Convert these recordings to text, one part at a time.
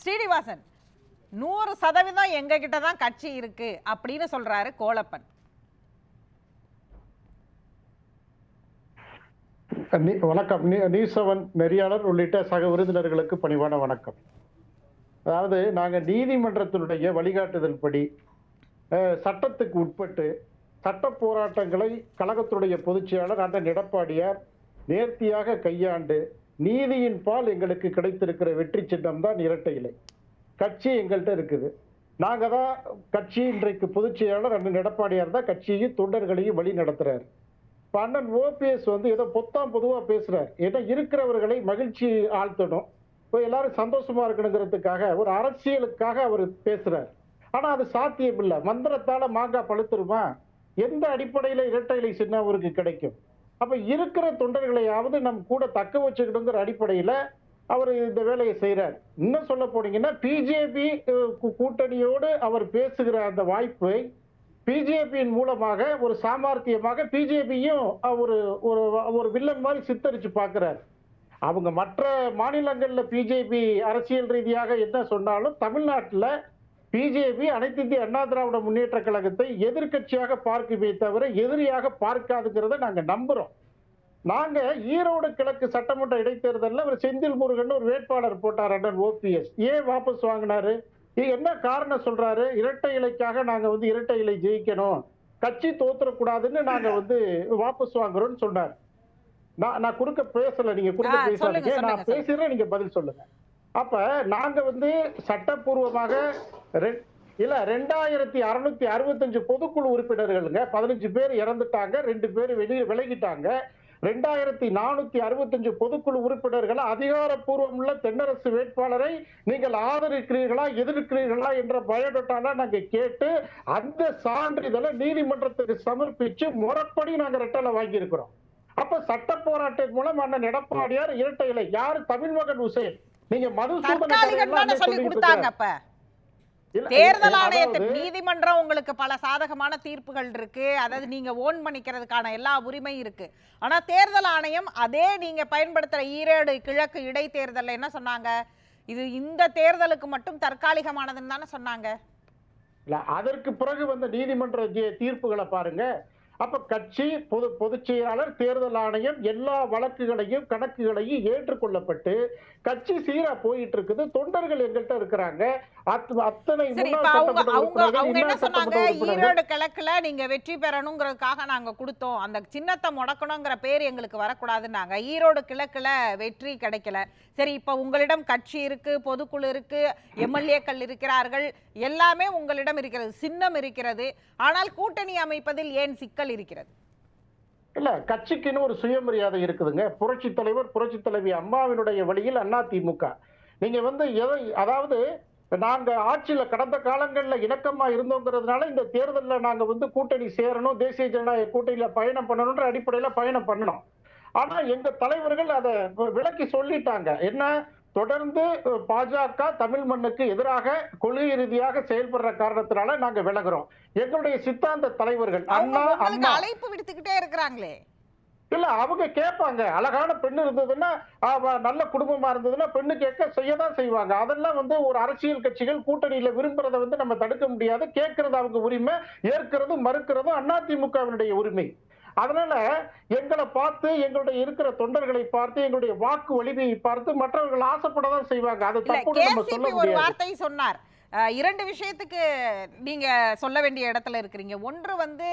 ஸ்ரீனிவாசன் நூறு சதவீதம் எங்ககிட்ட தான் கட்சி இருக்கு அப்படின்னு சொல்றாரு கோலப்பன். வணக்கம். நீசவன் நெறியாளர் உள்ளிட்ட சக விருந்தினர்களுக்கு பணிவான வணக்கம். அதாவது நாங்கள் நீதிமன்றத்தினுடைய வழிகாட்டுதல் படி சட்டத்துக்கு உட்பட்டு சட்ட போராட்டங்களை கழகத்துடைய பொதுச் செயலாளர் அண்ணன் எடப்பாடியார் நேர்த்தியாக கையாண்டு நீதியின் பால் எங்களுக்கு கிடைத்திருக்கிற வெற்றி சின்னம் தான் இரட்டை இலை. கட்சி எங்கள்கிட்ட இருக்குது. நாங்க தான் கட்சி இன்றைக்கு பொதுச் செயலாளர் அண்ணன் எடப்பாடியார் தான் கட்சியையும் தொண்டர்களையும் வழி நடத்துறாரு. இப்போ அண்ணன் ஓபிஎஸ் வந்து ஏதோ பொத்தாம் பொதுவாக பேசுகிறார் ஏன்னா இருக்கிறவர்களை மகிழ்ச்சி ஆழ்த்தணும். இப்போ எல்லாரும் சந்தோஷமா இருக்கணுங்கிறதுக்காக ஒரு அரசியலுக்காக அவர் பேசுறாரு. ஆனா அது சாத்தியம் மந்திரத்தால் மாங்காய் பழுத்துருமா? எந்த அடிப்படையில் இரட்டை இலை சின்ன அவருக்கு கிடைக்கும்? அப்ப இருக்கிற தொண்டர்களையாவது நம் கூட தக்க வச்சுக்கணுங்கிற அடிப்படையில அவர் இந்த வேலையை செய்கிறார் இன்னும் சொல்ல போனீங்கன்னா பிஜேபி கூட்டணியோடு அவர் பேசுகிற அந்த வாய்ப்பை பிஜேபியின் மூலமாக ஒரு சாமர்த்தியமாக பிஜேபியும் ஒரு ஒரு ஒரு வில்லன் மாதிரி சித்தரிச்சு பார்க்கிறார் அவங்க மற்ற மாநிலங்களில் பிஜேபி அரசியல் ரீதியாக என்ன சொன்னாலும் தமிழ்நாட்டில் பிஜேபி அனைத்து இந்திய அண்ணா திராவிட முன்னேற்ற கழகத்தை எதிர்க்கட்சியாக பார்க்குமே தவிர எதிரியாக பார்க்காதுங்கிறத நாங்க நம்புறோம். நாங்க ஈரோடு கிழக்கு சட்டமன்ற இடைத்தேர்தலில் ஒரு செந்தில் முருகன் ஒரு வேட்பாளர் போட்டார் அண்ணன் ஓபிஎஸ். ஏன் வாபஸ் வாங்கினாரு? என்ன காரணம் சொல்றாரு? இரட்டை இலைக்காக நாங்க வந்து இரட்டை இலை ஜெயிக்கணும். கட்சி தோத்துறக்கூடாதுன்னு நாங்க வந்து வாபஸ் வாங்குறோம்னு சொன்னார். நான் நான் குறுக்க பேசல நீங்க குறுக்க பேசாதீங்க. நான் பேசுறேன் நீங்க பதில் சொல்லுங்க. அப்ப நாங்க வந்து சட்டப்பூர்வமாக இல்ல ரெண்டாயிரத்தி அறுநூத்தி அறுபத்தஞ்சு பொதுக்குழு உறுப்பினர்களுங்க பதினஞ்சு பேர் இறந்துட்டாங்க ரெண்டு பேர் வெளியே விலகிட்டாங்க. ரெண்டாயிரத்தி நானூத்தி அறுபத்தஞ்சு பொதுக்குழு உறுப்பினர்கள் அதிகாரப்பூர்வம் உள்ள தென்னரசு வேட்பாளரை நீங்கள் ஆதரிக்கிறீர்களா எதிர்க்கிறீர்களா என்ற பயோடேட்டால நாங்க கேட்டு அந்த சான்றிதழை நீதிமன்றத்துக்கு சமர்ப்பிச்சு முறைப்படி நாங்க ரெட்டலை வாங்கியிருக்கிறோம். அப்ப சட்ட போராட்டத்தின் மூலம் அண்ணன் எடப்பாடியார் இரட்டை இலை யாரு? தமிழ் மகன் உசேன். நீங்க மதுசூதன சொல்லி கொடுத்தாங்க. அப்ப. தேர்தல் ஆணையத்தின் நீதிமன்றம் உங்களுக்கு பல சாதகமான தீர்ப்புகள் இருக்கு. அதாவது நீங்க ஓன் பண்ணிக்கிறதுக்கான எல்லா உரிமையும் இருக்கு. ஆனா தேர்தல் ஆணையம் அதே நீங்க பயன்படுத்துற ஈரோடு கிழக்கு இடைத்தேர்தல்ல என்ன சொன்னாங்க? இது இந்த தேர்தலுக்கு மட்டும் தற்காலிகமானதுன்னு தானே சொன்னாங்க. இல்ல, அதற்கு பிறகு வந்த நீதிமன்ற தீர்ப்புகளை பாருங்க. அப்ப கட்சி பொது பொதுச் செயலாளர் தேர்தல் ஆணையம் எல்லா வழக்குகளையும் கணக்குகளையும் ஏற்றுக்கொள்ளப்பட்டு கட்சி சீரா போயிட்டு இருக்குது தொண்டர்கள் எங்கள்கிட்ட இருக்கிறாங்க. அத்த- அத்தனை அவங்க என்ன சொன்னாங்க? ஈரோடு கிழக்குல நீங்க வெற்றி பெறணுங்கிறதுக்காக நாங்க கொடுத்தோம். அந்த சின்னத்தை முடக்கணுங்கிற பேர் எங்களுக்கு வரக்கூடாதுன்னாங்க. ஈரோடு கிழக்குல வெற்றி கிடைக்கல. சரி இப்ப உங்களிடம் கட்சி இருக்கு பொதுக்குழு இருக்கு எம்எல்ஏக்கள் இருக்கிறார்கள். எல்லாமே உங்களிடம் இருக்கிறது சின்னம் இருக்கிறது. ஆனால் கூட்டணி அமைப்பதில் ஏன் சிக்கல் இருக்கிறது. இல்ல கட்சிக்குன்னு ஒரு சுயமரியாதை இருக்குதுங்க. புரட்சி தலைவர் புரட்சி தலைவி அம்மாவினுடைய வழியில் அண்ணா திமுக. நீங்க வந்து எதை அதாவது நாங்க ஆட்சியில கடந்த காலங்கள்ல இணக்கமா இருந்தோங்கிறதுனால இந்த தேர்தலில் நாங்க வந்து கூட்டணி சேரணும் தேசிய ஜனநாயக கூட்டணியில பயணம் பண்ணணும்ன்ற அடிப்படையில பயணம் பண்ணணும். ஆனா எங்க தலைவர்கள் அதை விளக்கி சொல்லிட்டாங்க. என்ன? தொடர்ந்து பாஜக தமிழ் மண்ணுக்கு எதிராக கொள்கை ரீதியாக செயல்படுற காரணத்தினால நாங்க விலகுறோம். எங்களுடைய சித்தாந்த தலைவர்கள் அண்ணா அம்மா. அழைப்பு விடுத்துக்கிட்டே இருக்கிறாங்களே? இல்ல அவங்க கேட்பாங்க. அழகான பெண் இருந்ததுன்னா நல்ல குடும்பமா இருந்ததுன்னா பெண்ணு கேட்க செய்யதான் செய்வாங்க. அதெல்லாம் வந்து ஒரு அரசியல் கட்சிகள் கூட்டணியில விரும்புறதை வந்து நம்ம தடுக்க முடியாது. கேட்கறது அவங்க உரிமை ஏற்கிறதும் மறுக்கிறதும் அதிமுகவினுடைய உரிமை. அதனால எங்களை பார்த்து எங்களுடைய இருக்கிற தொண்டர்களை பார்த்து எங்களுடைய வாக்கு வலிமையை பார்த்து மற்றவர்கள் ஆசைப்படதான் செய்வாங்க. அது தப்புன்னு நம்ம சொல்ல ஒரு வார்த்தை சொன்னார். இரண்டு விஷயத்துக்கு நீங்க சொல்ல வேண்டிய இடத்துல இருக்கிறீங்க. ஒன்று வந்து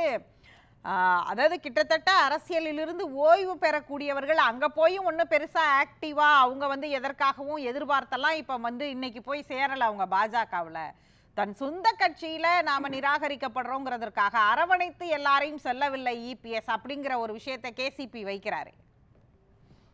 அதாவது கிட்டத்தட்ட அரசியலிலிருந்து ஓய்வு பெறக்கூடியவர்கள் அங்க போயும் ஒன்றும் பெருசா ஆக்டிவா அவங்க வந்து எதற்காகவும் எதிர்பார்த்தெல்லாம் இப்ப வந்து இன்னைக்கு போய் சேரல அவங்க பாஜகவுல. தன் சொந்த கட்சியில நாம நிராகரிக்கப்படுறோங்கிறதற்காக அரவணைத்து எல்லாரையும் செல்லவில்லை இபிஎஸ் அப்படிங்கிற ஒரு விஷயத்தை கேசிபி வைக்கிறாரு.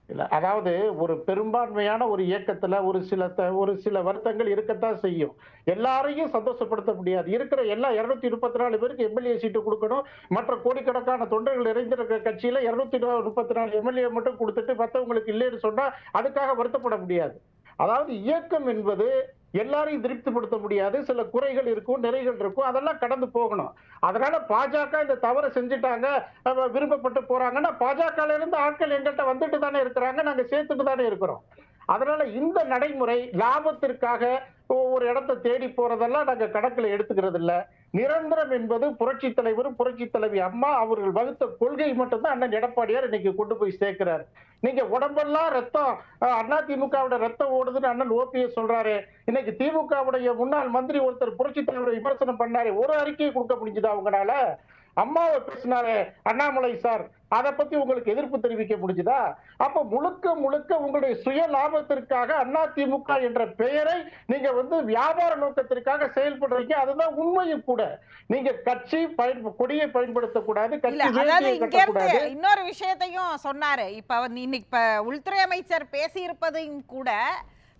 இல்ல அதாவது ஒரு பெரும்பான்மையான ஒரு இயக்கத்துல ஒரு சில த- ஒரு சில வருத்தங்கள் இருக்கத்தான் செய்யும். எல்லாரையும் சந்தோஷப்படுத்த முடியாது. இருக்கிற எல்லா இருநூத்தி முப்பத்தி நாலு பேருக்கு எம்எல்ஏ சீட்டு கொடுக்கணும். மற்ற கோடிக்கணக்கான தொண்டர்கள் இறைந்திருக்கிற கட்சியில இருநூத்தி முப்பத்தி நாலு எம்எல்ஏ மட்டும் கொடுத்துட்டு மற்றவங்களுக்கு இல்லைன்னு சொன்னா அதுக்காக வருத்தப்பட முடியாது. அதாவது இயக்கம் என்பது எல்லாரையும் திருப்திப்படுத்த முடியாது. சில குறைகள் இருக்கும் நிறைகள் இருக்கும். அதெல்லாம் கடந்து போகணும். அதனால பாஜக இந்த தவறை செஞ்சுட்டாங்க விருப்பப்பட்டு போறாங்கன்னா பாஜக இருந்து ஆட்கள் எங்கள்கிட்ட வந்துட்டு தானே இருக்கிறாங்க. நாங்க சேர்த்துட்டு தானே இருக்கிறோம். அதனால இந்த நடைமுறை லாபத்திற்காக ஒரு இடத்தை தேடி போறதெல்லாம் நாங்க கணக்குல எடுத்துக்கிறது இல்ல நிரந்தரம் என்பது புரட்சி தலைவரும் புரட்சி தலைவி அம்மா அவர்கள் வகுத்த கொள்கை மட்டும்தான் அண்ணன் எடப்பாடியார் இன்னைக்கு கொண்டு போய் சேர்க்கிறார். நீங்க உடம்பெல்லாம் ரத்தம் அண்ணா திமுகவோட ரத்தம் ஓடுதுன்னு அண்ணன் ஓபிஎஸ் சொல்றாரு. இன்னைக்கு திமுகவுடைய முன்னாள் மந்திரி ஒருத்தர் புரட்சி தலைவரை விமர்சனம் பண்ணாரு. ஒரு அறிக்கையை கொடுக்க முடிஞ்சது அவங்களால அம்மாவை பேசினாரு அண்ணாமலை சார். அதை பத்தி உங்களுக்கு எதிர்ப்பு தெரிவிக்க முடிஞ்சுதா? அப்ப முழுக்க முழுக்க உங்களுடைய சுய லாபத்திற்காக அண்ணா திமுக என்ற பெயரை நீங்க வந்து வியாபார நோக்கத்திற்காக செயல்படுறீங்க. அதுதான் உண்மையும் கூட. நீங்க கட்சி பயன் கொடியை பயன்படுத்தக்கூடாது கட்சி இன்னொரு விஷயத்தையும் சொன்னாரு. இப்ப இன்னைக்கு இப்ப உள்துறை அமைச்சர் பேசி இருப்பதையும் கூட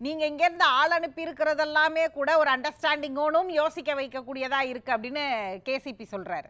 நீங்க இங்க இருந்து ஆள் அனுப்பி இருக்கிறது எல்லாமே கூட ஒரு அண்டர்ஸ்டாண்டிங்கோனும் யோசிக்க வைக்கக்கூடியதா இருக்கு அப்படின்னு கேசிபி சொல்றாரு.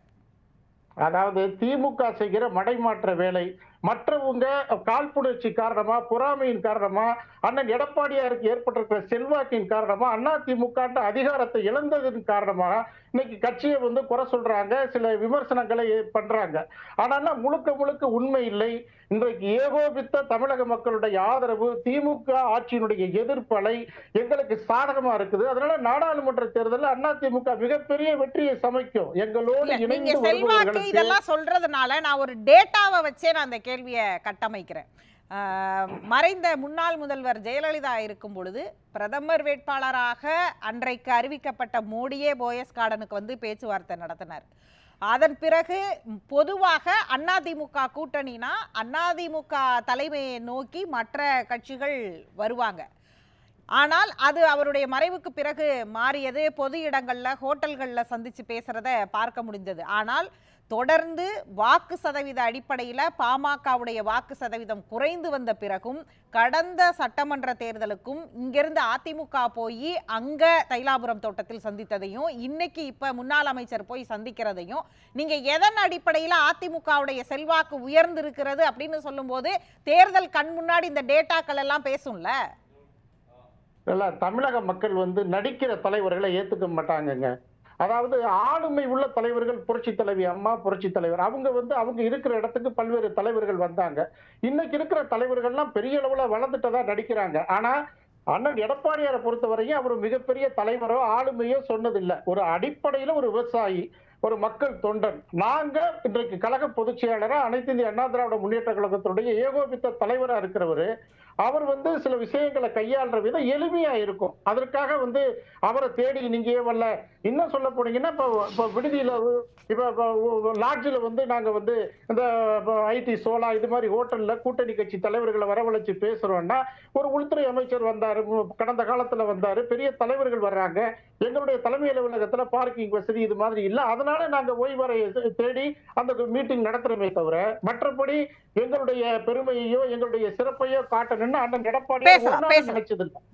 அதாவது திமுக செய்கிற மடைமாற்ற வேலை மற்றவங்க காழ்ப்புணர்ச்சி காரணமா பொறாமையின் காரணமா அண்ணன் எடப்பாடியாருக்கு ஏற்பட்டிருக்கிற செல்வாக்கின் காரணமா அண்ணா திமுக அதிகாரத்தை இழந்ததன் காரணமா இன்னைக்கு கட்சியை வந்து குறை சொல்றாங்க சில விமர்சனங்களை பண்றாங்க. ஆனா முழுக்க முழுக்க உண்மை இல்லை. இன்றைக்கு ஏகோபித்த தமிழக மக்களுடைய ஆதரவு திமுக ஆட்சியினுடைய எதிர்ப்பலை எங்களுக்கு சாதகமா இருக்குது. அதனால நாடாளுமன்ற தேர்தலில் அண்ணா திமுக மிகப்பெரிய வெற்றியை சமைக்கும். எங்களோடு இணைந்து இதெல்லாம் சொல்றதுனால நான் ஒரு டேட்டாவை வச்சே நான் அந்த கேள்வியை கட்டமைக்கிறேன். மறைந்த முன்னாள் முதல்வர் ஜெயலலிதா இருக்கும் பொழுது பிரதமர் வேட்பாளராக அன்றைக்கு அறிவிக்கப்பட்ட மோடியே போயஸ் கார்டனுக்கு வந்து பேச்சுவார்த்தை நடத்தினார். அதன் பிறகு பொதுவாக அதிமுக கூட்டணினா அதிமுக தலைமையை நோக்கி மற்ற கட்சிகள் வருவாங்க. ஆனால் அது அவருடைய மறைவுக்கு பிறகு மாறியது. பொது இடங்களில் ஹோட்டல்களில் சந்திச்சு பேசுகிறத பார்க்க முடிந்தது. ஆனால் தொடர்ந்து வாக்கு சதவீத அடிப்படையில் பாமகவுடைய வாக்கு சதவீதம் குறைந்து வந்த பிறகும் கடந்த சட்டமன்ற தேர்தலுக்கும் இங்கிருந்து அதிமுக போய் அங்கே தைலாபுரம் தோட்டத்தில் சந்தித்ததையும் இன்னைக்கு இப்போ முன்னாள் அமைச்சர் போய் சந்திக்கிறதையும் நீங்கள் எதன் அடிப்படையில் அதிமுகவுடைய செல்வாக்கு உயர்ந்திருக்கிறது அப்படின்னு சொல்லும்போது தேர்தல் கண் முன்னாடி இந்த டேட்டாக்கள் எல்லாம் பேசும்ல? தமிழக மக்கள் வந்து நடிக்கிற தலைவர்களை ஏத்துக்க மாட்டாங்கங்க. அதாவது ஆளுமை உள்ள தலைவர்கள் புரட்சி தலைவி அம்மா புரட்சி தலைவர். அவங்க வந்து அவங்க இருக்கிற இடத்துக்கு பல்வேறு தலைவர்கள் வந்தாங்க. இன்னைக்கு இருக்கிற தலைவர்கள்லாம் பெரிய அளவுல வளர்ந்துட்டதா நடிக்கிறாங்க. ஆனா அண்ணன் எடப்பாடியாரை பொறுத்தவரையும் அவர் மிகப்பெரிய தலைவரோ ஆளுமையோ சொன்னதில்லை. ஒரு அடிப்படையில ஒரு விவசாயி ஒரு மக்கள் தொண்டன். நாங்க இன்றைக்கு கழக பொதுச் செயலராக அனைத்து இந்திய அண்ணா திராவிட முன்னேற்ற கழகத்தினுடைய ஏகோபித்த தலைவராக இருக்கிறவர். அவர் வந்து சில விஷயங்களை கையாளுற விதம் எளிமையா இருக்கும். அதற்காக வந்து அவரை தேடி நீங்க வரல? இன்னும் சொல்ல போனீங்கன்னா இப்போ இப்போ விடுதியில இப்போ லாட்ஜில் வந்து நாங்க வந்து இந்த ஐடி சோலா இது மாதிரி ஹோட்டல்ல கூட்டணி கட்சி தலைவர்களை வரவழைச்சு பேசுறோம்னா ஒரு உள்துறை அமைச்சர் வந்தாரு கடந்த காலத்துல வந்தாரு பெரிய தலைவர்கள் வர்றாங்க. எங்களுடைய தலைமை அலுவலகத்துல பார்க்கிங் வசதி இது மாதிரி இல்ல. அதனால நாங்க ஓய்வறை தேடி அந்த மீட்டிங் நடத்துறோமே தவிர மற்றபடி எங்களுடைய பெருமையையோ எங்களுடைய சிறப்பையோ பேசணும்னு அண்ணன் எடப்பாடி பேசலாம் பேசலாம்.